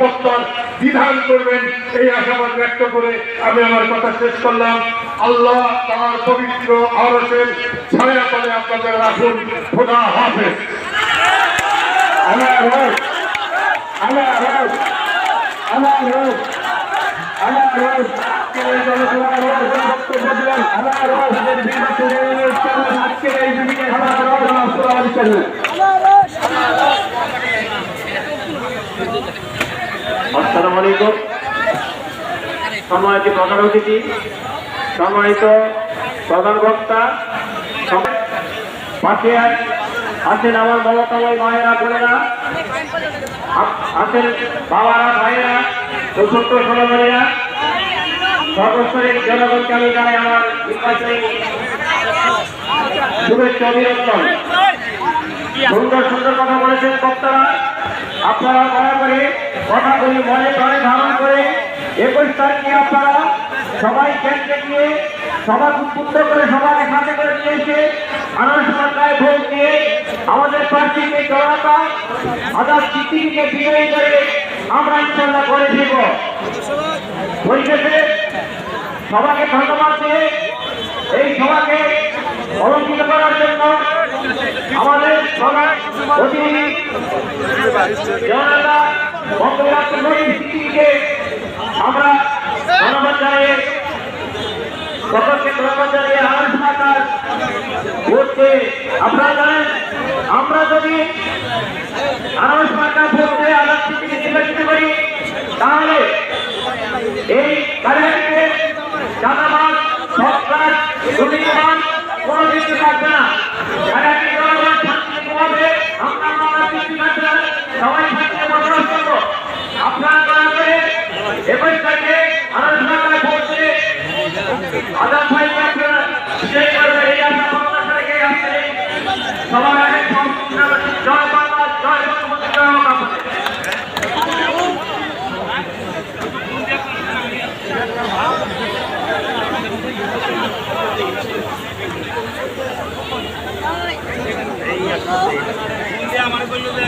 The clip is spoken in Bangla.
নিরাপত্তার বিধান করবেন এই আশাবাদ ব্যক্ত করে আমি আমার কথা শেষ করলাম আল্লাহ তার পবিত্র আরসের ছায়া তলে আপনাদের রাখুন খোদা হাফেজ রব আল্লাহ রব আল্লাহ রব আল্লাহ রব আল্লাহ রব আজকের এই আল্লাহ রব আলাইকুম সম্মানিত প্রধান অতিথি, সম্মানিত প্রধান বক্তা পাশে আছেন আমার মমতাময় মায়েরা, বোনেরা আছেন বাবারা, ভাইয়েরা ছোট্ট সোনামণিরা সর্বস্তরের জনগণকে আমি জানাই আমার শুভেচ্ছা অভিনন্দন। সুন্দর সুন্দর কথা বলেছেন বক্তারা। আপনারা দয়া করে কথাগুলি মনে প্রাণে করে একুশ তারিখে আপনারা সবাই কেন্দ্রে গিয়ে সভা উদ্বুদ্ধ করে সবাই সাথে করে নিয়ে এসে সরকার ভোট দিয়ে আমাদের প্রার্থীকে জনতা আদার স্মৃতিকে বিজয়ী করে আমরা ইনশাল্লাহ করে দেব। পরিশেষে সবাইকে ধন্যবাদ দিয়ে এই সভাকে অলঙ্কিত করার জন্য আমাদের সবার অতিথি জনতা বঙ্গবন্ধু ভোটকে আপনারা জানেন আমরা যদি আনারস সরকার ভোটে আলাদা স্মৃতিকে নির্বাচিত করি তাহলে এই কারিগরিকে চাঁদাবাদ সরকার দুর্নীতিবাদ আমার বলল যে